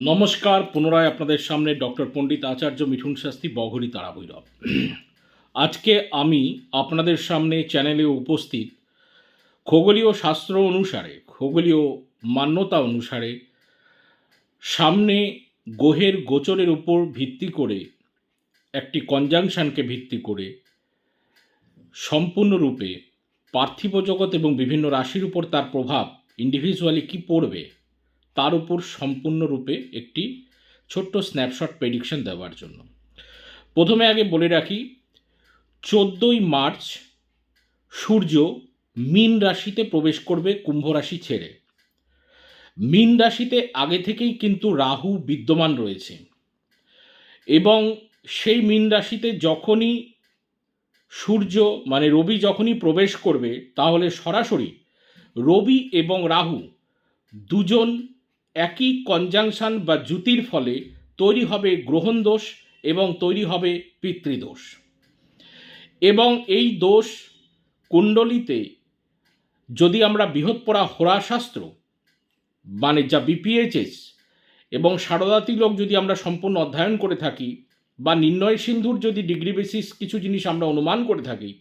নমস্কার, পুনরায় আপনাদের সামনে ডক্টর পণ্ডিত আচার্য মিঠুন শাস্ত্রী, বঘরি তারাভৈরব। আজকে আমি আপনাদের সামনে চ্যানেলে উপস্থিত খগোলীয় শাস্ত্র অনুসারে, খগোলীয় মান্যতা অনুসারে সামনে গ্রহের গোচরের উপর ভিত্তি করে, একটি কনজাংশনকে ভিত্তি করে সম্পূর্ণরূপে পার্থিব জগৎ এবং বিভিন্ন রাশির উপর তার প্রভাব ইন্ডিভিজুয়ালি কি পড়বে তার উপর সম্পূর্ণরূপে একটি ছোট্ট স্ন্যাপশট প্রেডিকশন দেওয়ার জন্য। প্রথমে আগে বলে রাখি, চোদ্দোই মার্চ সূর্য মীন রাশিতে প্রবেশ করবে কুম্ভ রাশি ছেড়ে। মীন রাশিতে আগে থেকেই কিন্তু রাহু বিদ্যমান রয়েছে। এবং সেই মীন রাশিতে যখনই সূর্য মানে রবি যখনই প্রবেশ করবে, তাহলে সরাসরি রবি এবং রাহু দুজন একই কনজাংশন বা জুতির ফলে তৈরি হবে গ্রহণ দোষ এবং তৈরি হবে পিতৃদোষ। এবং এই দোষ কুণ্ডলিতে যদি আমরা বৃহৎপরা হোরাশাস্ত্র মানে যা বিপিএইচএস এবং সারদা তিলক যদি আমরা সম্পূর্ণ অধ্যয়ন করে থাকি, বা নির্ণয় সিন্ধুর যদি ডিগ্রি বেসিস কিছু জিনিস আমরা অনুমান করে থাকি,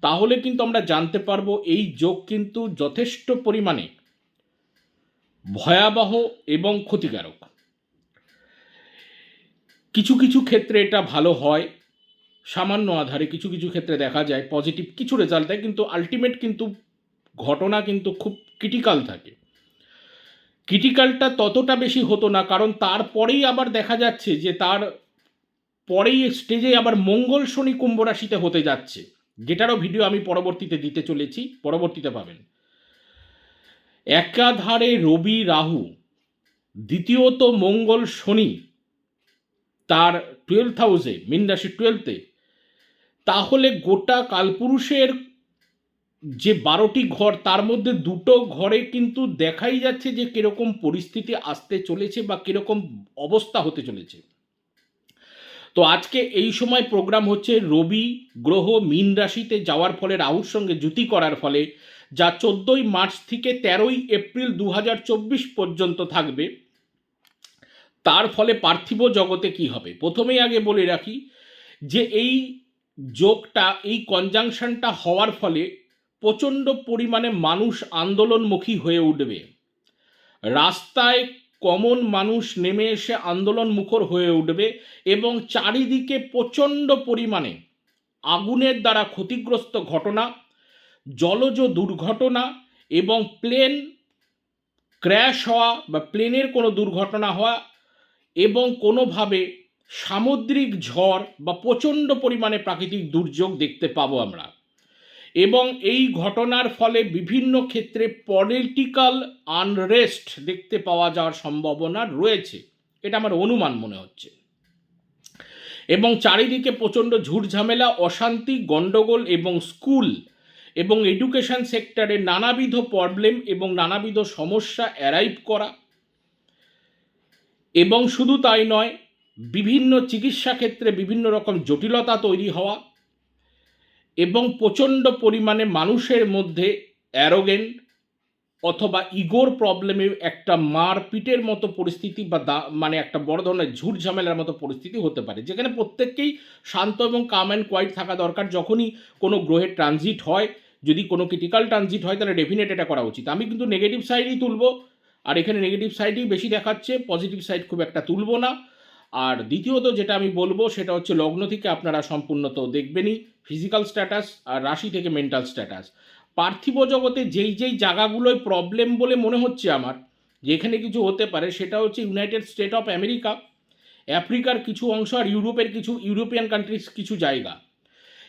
তাহলে কিন্তু আমরা জানতে পারব এই যোগ কিন্তু যথেষ্ট পরিমাণে ভয়াবহ এবং ক্ষতিকারক। কিছু কিছু ক্ষেত্রে এটা ভালো হয়, সামান্য আধারে কিছু কিছু ক্ষেত্রে দেখা যায় পজিটিভ কিছু রেজাল্ট দেয়, কিন্তু আলটিমেট কিন্তু ঘটনা কিন্তু খুব ক্রিটিক্যাল থাকে। ক্রিটিক্যালটা ততটা বেশি হতো না, কারণ তারপরেই আবার দেখা যাচ্ছে যে তার পরেই স্টেজে আবার মঙ্গল শনি কুম্ভ রাশিতে হতে যাচ্ছে, যেটারও ভিডিও আমি পরবর্তীতে দিতে চলেছি, পরবর্তীতে পাবেন। একাধারে রবি রাহু, দ্বিতীয়ত মঙ্গল শনি, তার টুয়েলভ হাউসে মিন রাশি টুয়েলভে তাহলে গোটা কালপুরুষের যে বারোটি ঘর, তার মধ্যে দুটো ঘরে কিন্তু দেখাই যাচ্ছে যে কীরকম পরিস্থিতি আসতে চলেছে বা কীরকম অবস্থা হতে চলেছে। তো আজকে এই সময় প্রোগ্রাম হচ্ছে রবি গ্রহ মীন রাশিতে যাওয়ার ফলে, রাহুর সঙ্গে জুতি করার ফলে, যা চোদ্দোই মার্চ থেকে তেরোই এপ্রিল দু হাজার চব্বিশ পর্যন্ত থাকবে। তার ফলে পার্থিব জগতে কি হবে? প্রথমেই আগে বলে রাখি যে এই যোগটা, এই কনজাংশনটা হওয়ার ফলে প্রচণ্ড পরিমাণে মানুষ আন্দোলনমুখী হয়ে উঠবে। রাস্তায় কমন মানুষ নেমে এসে আন্দোলন মুখর হয়ে উঠবে এবং চারিদিকে প্রচণ্ড পরিমাণে আগুনের দ্বারা ক্ষতিগ্রস্ত ঘটনা, জলজ দুর্ঘটনা এবং প্লেন ক্র্যাশ হওয়া বা প্লেনের কোনো দুর্ঘটনা হওয়া এবং কোনোভাবে সামুদ্রিক ঝড় বা প্রচণ্ড পরিমাণে প্রাকৃতিক দুর্যোগ দেখতে পাবো আমরা। এবং এই ঘটনার ফলে বিভিন্ন ক্ষেত্রে পলিটিক্যাল আনরেস্ট দেখতে পাওয়া যাওয়ার সম্ভাবনা রয়েছে। এটা আমার অনুমান মনে হচ্ছে। এবং চারিদিকে প্রচণ্ড ঝুটঝামেলা, অশান্তি, গণ্ডগোল এবং স্কুল এবং এডুকেশন সেক্টরে নানাবিধ প্রবলেম এবং নানাবিধ সমস্যা অ্যারাইভ করা। এবং শুধু তাই নয়, বিভিন্ন চিকিৎসা ক্ষেত্রে বিভিন্ন রকম জটিলতা তৈরি হওয়া এবং প্রচণ্ড পরিমাণে মানুষের মধ্যে অ্যারোগেন্ট অথবা ইগোর প্রবলেমে একটা মারপিটের মতো পরিস্থিতি বা দা মানে একটা বড় ধরনের ঝুট ঝামেলার মতো পরিস্থিতি হতে পারে। যেখানে প্রত্যেককেই শান্ত এবং কাম অ্যান্ড কোয়াইট থাকা দরকার। যখনই কোনো গ্রহের ট্রানজিট হয়, যদি কোনো ক্রিটিক্যাল ট্রানজিট হয়, তাহলে ডেফিনেট এটা করা উচিত। আমি কিন্তু নেগেটিভ সাইডই তুলবো। আর এখানে নেগেটিভ সাইডই বেশি দেখাচ্ছে পজিটিভ সাইড খুব একটা তুলবো না। আর দ্বিতীয়ত যেটা আমি বলব, সেটা হচ্ছে লগ্ন থেকে আপনারা সম্পূর্ণত দেখবেনই। ফিজিক্যাল স্ট্যাটাস আর রাশি থেকে মেন্টাল স্ট্যাটাস পার্থিব জগতে যেই যেই জায়গাগুলোয় প্রবলেম বলে মনে হচ্ছে আমার, যেখানে কিছু হতে পারে, সেটা হচ্ছে ইউনাইটেড স্টেট অফ আমেরিকা আফ্রিকার কিছু অংশ আর ইউরোপের কিছু ইউরোপিয়ান কান্ট্রিজ কিছু জায়গা।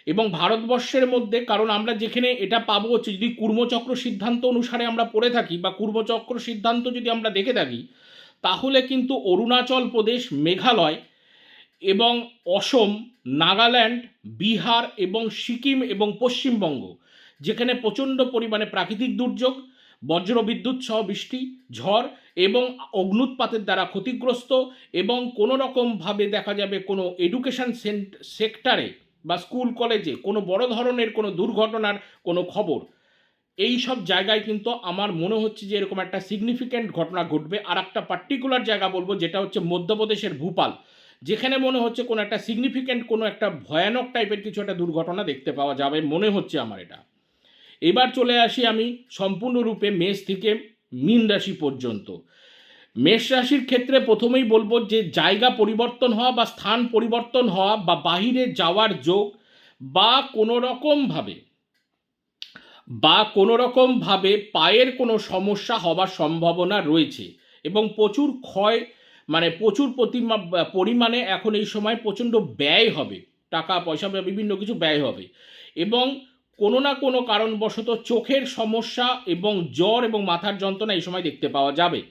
এবং ভারতবর্ষের মধ্যে, কারণ আমরা যেখানে এটা পাবো হচ্ছে যদি কুর্মচক্র সিদ্ধান্ত অনুসারে আমরা পড়ে থাকি বা কুর্মচক্র সিদ্ধান্ত যদি আমরা দেখে থাকি, তাহলে কিন্তু অরুণাচল প্রদেশ, মেঘালয় এবং অসম, নাগাল্যান্ড, বিহার এবং সিকিম এবং পশ্চিমবঙ্গ, যেখানে প্রচণ্ড পরিমাণে প্রাকৃতিক দুর্যোগ, বজ্রবিদ্যুৎ সহ বৃষ্টি, ঝড় এবং অগ্নুৎপাতের দ্বারা ক্ষতিগ্রস্ত এবং কোনো রকমভাবে দেখা যাবে কোনো এডুকেশন সেক্টরে বা স্কুল কলেজে কোনো বড় ধরনের কোনো দুর্ঘটনার কোনো খবর। এই সব জায়গায় কিন্তু আমার মনে হচ্ছে যে এরকম একটা সিগনিফিক্যান্ট ঘটনা ঘটবে। আর একটা পার্টিকুলার জায়গা বলব, যেটা হচ্ছে মধ্যপ্রদেশের ভূপাল। যেখানে মনে হচ্ছে কোনো একটা সিগনিফিক্যান্ট কোনো একটা ভয়ানক টাইপের কিছু একটা দুর্ঘটনা দেখতে পাওয়া যাবে, মনে হচ্ছে আমার এটা। এবার চলে আসি আমি সম্পূর্ণরূপে মেষ থেকে মীন রাশি পর্যন্ত। মেষ রাশির ক্ষেত্রে প্রথমেই বলব যে জায়গা পরিবর্তন হওয়া বা স্থান পরিবর্তন হওয়া বা বাহিরে যাওয়ার যোগ বা কোনো রকমভাবে বা কোনো রকমভাবে পায়ের কোনো সমস্যা হওয়ার সম্ভাবনা রয়েছে এবং প্রচুর ক্ষয় মানে প্রচুর প্রতিমা, পরিমাণে এখন এই সময় প্রচণ্ড ব্যয় হবে। টাকা, পয়সা বিভিন্ন কিছু ব্যয় হবে। এবং কোনো না কোনো কারণবশত চোখের সমস্যা এবং জ্বর এবং মাথার যন্ত্রণা এই সময় দেখতে পাওয়া যাবে।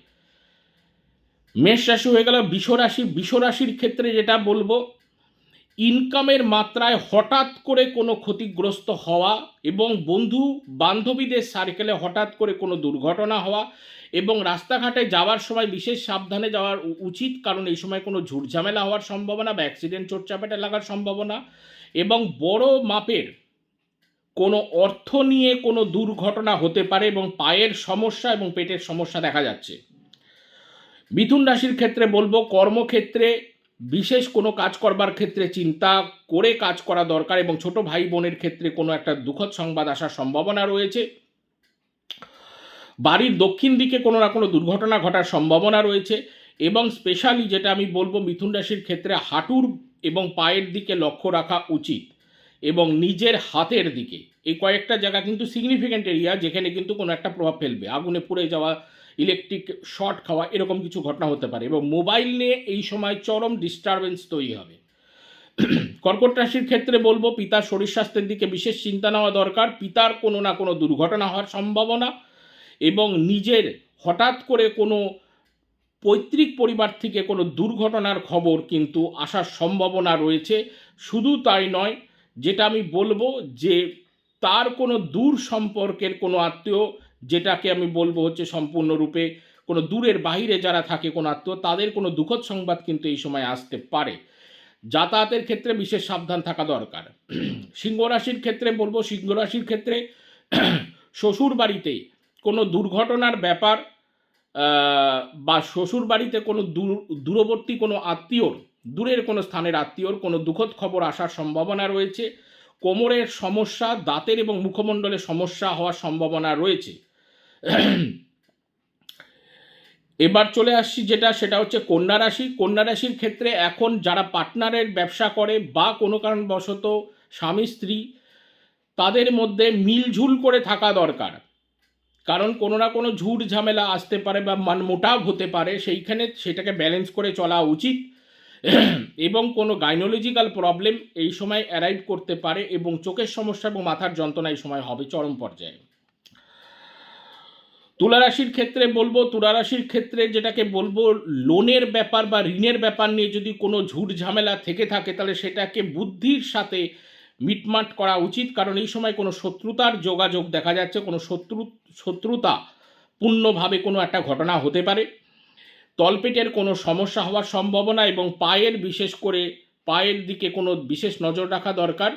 মেষ রাশি হয়ে গেল বিষ রাশির ক্ষেত্রে যেটা বলব ইনকামের মাত্রায় হঠাৎ করে কোনো ক্ষতিগ্রস্ত হওয়া এবং বন্ধু বান্ধবীদের সার্কেলে হঠাৎ করে কোনো দুর্ঘটনা হওয়া এবং রাস্তাঘাটে যাওয়ার সময় বিশেষ সাবধানে যাওয়ার উচিত, কারণ এই সময় কোনো ঝুটঝামেলা হওয়ার সম্ভাবনা বা অ্যাক্সিডেন্ট চোটচাপেটা লাগার সম্ভাবনা এবং বড় মাপের কোনো অর্থ নিয়ে কোনো দুর্ঘটনা হতে পারে এবং পায়ের সমস্যা এবং পেটের সমস্যা দেখা যাচ্ছে। মিথুন রাশির ক্ষেত্রে বলব কর্মক্ষেত্রে বিশেষ কোনো কাজ করবার ক্ষেত্রে চিন্তা করে কাজ করা দরকার এবং ছোট ভাই বোনের ক্ষেত্রে কোনো একটা দুঃখদ সংবাদ আসার সম্ভাবনা রয়েছে। বাড়ির দক্ষিণ দিকে কোনো না কোনো দুর্ঘটনা ঘটার সম্ভাবনা রয়েছে এবং স্পেশালি যেটা আমি বলব মিথুন রাশির ক্ষেত্রে হাঁটুর এবং পায়ের দিকে লক্ষ্য রাখা উচিত এবং নিজের হাতের দিকে। এই কয়েকটা জায়গা কিন্তু সিগনিফিক্যান্ট এরিয়া যেখানে কিন্তু কোনো একটা প্রভাব ফেলবে। আগুনে পুড়ে যাওয়া ইলেকট্রিক শর্ট খাওয়া, এরকম কিছু ঘটনা হতে পারে এবং মোবাইল নিয়ে এই সময় চরম ডিস্টারবেন্স তৈরি হবে। কর্কট রাশির ক্ষেত্রে বলব, পিতার শরীর স্বাস্থ্যের দিকে বিশেষ চিন্তা নেওয়া দরকার। পিতার কোনো না কোনো দুর্ঘটনা হওয়ার সম্ভাবনা এবং নিজের হঠাৎ করে কোনো পৈতৃক পরিবার থেকে কোনো দুর্ঘটনার খবর কিন্তু আসার সম্ভাবনা রয়েছে। শুধু তাই নয়, যেটা আমি বলব যে তার কোনো দূর সম্পর্কের কোনো আত্মীয় যেটাকে আমি বলব হচ্ছে সম্পূর্ণরূপে কোনো দূরের বাইরে যারা থাকে কোনো আত্মীয়, তাদের কোনো দুঃখদ সংবাদ কিন্তু এই সময় আসতে পারে। যাতায়াতের ক্ষেত্রে বিশেষ সাবধান থাকা দরকার। সিংহ রাশির ক্ষেত্রে বলব, সিংহ রাশির ক্ষেত্রে শ্বশুর বাড়িতে কোনো দুর্ঘটনার ব্যাপার বা শ্বশুর বাড়িতে কোনো দূর, দূরবর্তী কোনো আত্মীয়র, দূরের কোনো স্থানের আত্মীয়র কোনো দুঃখদ খবর আসার সম্ভাবনা রয়েছে। কোমরের সমস্যা, দাঁতের এবং মুখমণ্ডলের সমস্যা হওয়ার সম্ভাবনা রয়েছে। এবার চলে আসছি যেটা, সেটা হচ্ছে কন্যা রাশি। কন্যা রাশির ক্ষেত্রে এখন যারা পার্টনারের ব্যবসা করে বা কোনো কারণবশত স্বামী, স্ত্রী, তাদের মধ্যে মিলঝুল করে থাকা দরকার। কারণ কোনো না কোনো ঝুট ঝামেলা আসতে পারে বা মান মোটাভ হতে পারে, সেইখানে সেটাকে ব্যালেন্স করে চলা উচিত। এবং কোনো গাইনোলজিক্যাল প্রবলেম এই সময় অ্যারাইভ করতে পারে এবং চোখের সমস্যা এবং মাথার যন্ত্রণা এই সময় হবে চরম পর্যায়ে। তুলা রাশির ক্ষেত্রে বলব, তুলারাশির ক্ষেত্রে যেটাকে বলব, লোনের ব্যাপার বা ঋণের ব্যাপার নিয়ে যদি কোনো ঝুট ঝামেলা থেকে থাকে, তাহলে সেটাকে বুদ্ধির সাথে মিটমাট করা উচিত। কারণ এই সময় কোনো শত্রুতার যোগাযোগ দেখা যাচ্ছে, কোনো শত্রু, শত্রুতা পূর্ণভাবে কোনো একটা ঘটনা হতে পারে। তলপেটের কোনো সমস্যা হওয়ার সম্ভাবনা এবং পায়ের বিশেষ করে পায়ের দিকে কোনো বিশেষ নজর রাখা দরকার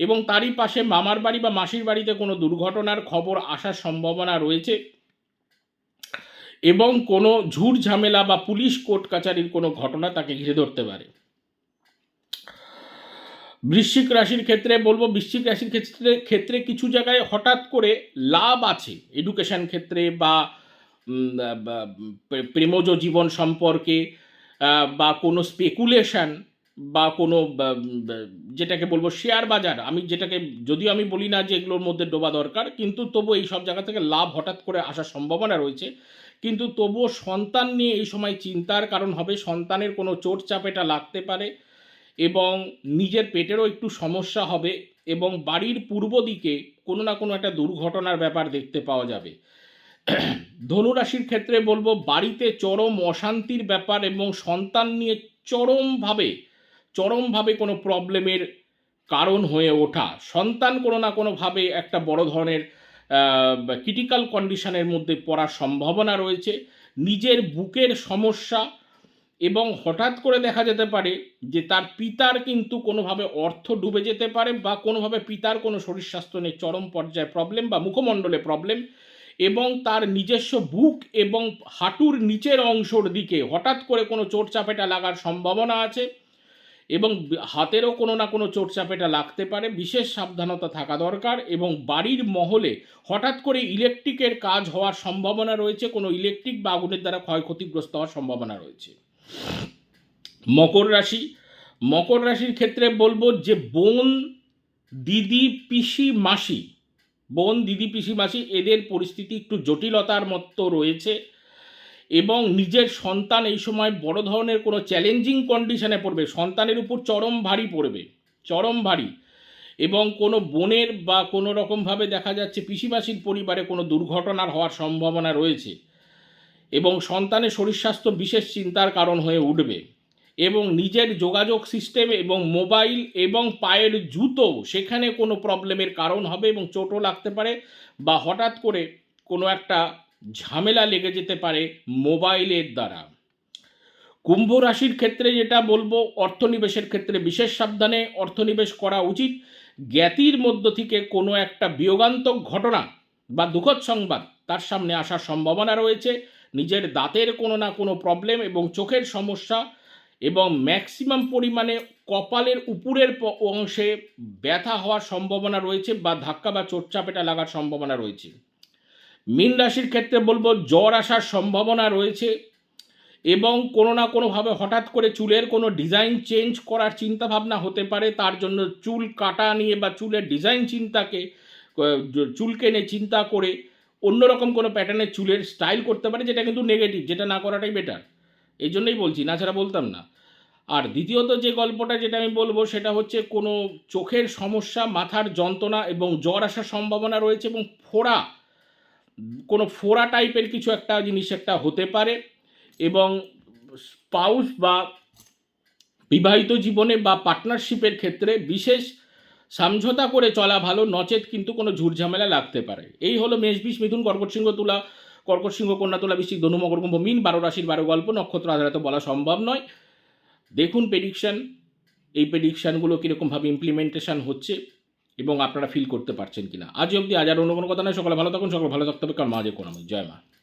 এবং তারই পাশে মামার বাড়ি বা মাসির বাড়িতে কোনো দুর্ঘটনার খবর আসার সম্ভাবনা রয়েছে। এবং কোনো ঝুট ঝামেলা বা পুলিশ কোর্ট কাচারির কোনো ঘটনা তাকে ঘিরে ধরতে পারে। বৃশ্চিক রাশির ক্ষেত্রে বলব, বৃশ্চিক রাশির ক্ষেত্রে ক্ষেত্রে কিছু জায়গায় হঠাৎ করে লাভ আছে। এডুকেশন ক্ষেত্রে বা প্রেমজ জীবন সম্পর্কে বা কোনো স্পেকুলেশন বা কোনো যেটাকে বলব শেয়ার বাজার। আমি যেটাকে, যদিও আমি বলি না যে এগুলোর মধ্যে ডোবা দরকার, কিন্তু তবু এই সব জায়গা থেকে লাভ হঠাৎ করে আসার সম্ভাবনা রয়েছে। কিন্তু তবুও সন্তান নিয়ে এই সময় চিন্তার কারণ হবে, সন্তানের কোনো চোট চাপেটা লাগতে পারে এবং নিজের পেটেরও একটু সমস্যা হবে এবং বাড়ির পূর্ব দিকে কোনো না কোনো একটা দুর্ঘটনার ব্যাপার দেখতে পাওয়া যাবে। ধনুরাশির ক্ষেত্রে বলব, বাড়িতে চরম অশান্তির ব্যাপার এবং সন্তান নিয়ে চরমভাবে চরমভাবে কোনো প্রবলেমের কারণ হয়ে ওঠা। সন্তান কোনো না কোনোভাবে একটা বড় ধরনের ক্রিটিক্যাল কন্ডিশনের মধ্যে পড়ার সম্ভাবনা রয়েছে। নিজের বুকের সমস্যা এবং হঠাৎ করে দেখা যেতে পারে যে তার পিতার কিন্তু কোনোভাবে অর্থ ডুবে যেতে পারে বা কোনোভাবে পিতার কোনো শরীর স্বাস্থ্য নিয়ে চরম পর্যায়ে প্রবলেম বা মুখমণ্ডলে প্রবলেম এবং তার নিজস্ব বুক এবং হাঁটুর নিচের অংশর দিকে হঠাৎ করে কোনো চোট চাপেটা লাগার সম্ভাবনা আছে। এবং হাতেরও কোনো না কোনো চোট চাপেটা লাগতে পারে। বিশেষ সাবধানতা থাকা দরকার এবং বাড়ির মহলে হঠাৎ করে ইলেকট্রিকের কাজ হওয়ার সম্ভাবনা রয়েছে, কোনো ইলেকট্রিক বা আগুনের দ্বারা ক্ষয়ক্ষতিগ্রস্ত হওয়ার সম্ভাবনা রয়েছে। মকর রাশি, মকর রাশির ক্ষেত্রে বলব যে বোন, দিদি, পিসি, মাসি, বোন, দিদি, পিসি, মাসি, এদের পরিস্থিতি একটু জটিলতার মতো রয়েছে। এবং নিজের সন্তান এই সময় বড় ধরনের কোনো চ্যালেঞ্জিং কন্ডিশনে পড়বে, সন্তানের উপর চরম ভারী পড়বে, চরম ভারী। এবং কোনো বোনের বা কোনো রকমভাবে দেখা যাচ্ছে পিসিমাসির পরিবারে কোনো দুর্ঘটনার হওয়ার সম্ভাবনা রয়েছে এবং সন্তানের শরীর স্বাস্থ্য বিশেষ চিন্তার কারণ হয়ে উঠবে এবং নিজের যোগাযোগ সিস্টেম এবং মোবাইল এবং পায়ের জুতো সেখানে কোনো প্রবলেমের কারণ হবে এবং চোটও লাগতে পারে বা হঠাৎ করে কোনো একটা ঝামেলা লেগে যেতে পারে মোবাইলের দ্বারা। কুম্ভ রাশির ক্ষেত্রে যেটা বলব, অর্থনিবেশের ক্ষেত্রে বিশেষ সাবধানে অর্থনিবেশ করা উচিত। জ্ঞাতির মধ্য থেকে কোনো একটা বিয়োগান্তক ঘটনা বা দুঃখদ সংবাদ তার সামনে আসার সম্ভাবনা রয়েছে। নিজের দাঁতের কোনো না কোনো প্রবলেম এবং চোখের সমস্যা এবং ম্যাক্সিমাম পরিমাণে কপালের উপরের অংশে ব্যথা হওয়ার সম্ভাবনা রয়েছে বা ধাক্কা বা চোটচাপেটা লাগার সম্ভাবনা রয়েছে। মীন রাশির ক্ষেত্রে বলব, জ্বর আসার সম্ভাবনা রয়েছে এবং কোনো না কোনোভাবে হঠাৎ করে চুলের কোনো ডিজাইন চেঞ্জ করার চিন্তা ভাবনা হতে পারে। তার জন্য চুল কাটা নিয়ে বা চুলের ডিজাইন চিন্তাকে চুলকে নিয়ে চিন্তা করে অন্যরকম কোনো প্যাটার্নের চুলের স্টাইল করতে পারে, যেটা কিন্তু নেগেটিভ, যেটা না করাটাই বেটার। এই জন্যই বলছি, না ছাড়া বলতাম না। আর দ্বিতীয়ত যে গল্পটা যেটা আমি বলব, সেটা হচ্ছে কোনো চোখের সমস্যা, মাথার যন্ত্রণা এবং জ্বর আসার সম্ভাবনা রয়েছে এবং ফোড়া কোনো ফোড়া টাইপের কিছু একটা জিনিস একটা হতে পারে এবং স্পাউস বা বিবাহিত জীবনে বা পার্টনারশিপের ক্ষেত্রে বিশেষ সমঝোতা করে চলা ভালো, নচেত কিন্তু কোনো ঝুটঝামেলা লাগতে পারে। এই হলো মেষ, বিষ, মিথুন, কর্কট সিংহ তুলা, কর্কট সিংহ, কন্যা তুলা, বৃশ্চিক ধনুমকর কুম্ভ, মিন, বারো রাশির বারো গল্প, নক্ষত্র আধারিত বলা সম্ভব নয়। দেখুন প্রেডিকশন এই প্রেডিকশানগুলো কীরকমভাবে ইমপ্লিমেন্টেশান হচ্ছে। এবং আপনারা ফিল করতে পারছেন কিনা। আজ অবধি আজ আর অন্য কোনো কথা নয়। সকালে ভালো থাকুন, সকাল ভালো থাকতে হবে। কারণ মাঝে কোনো জয় মা।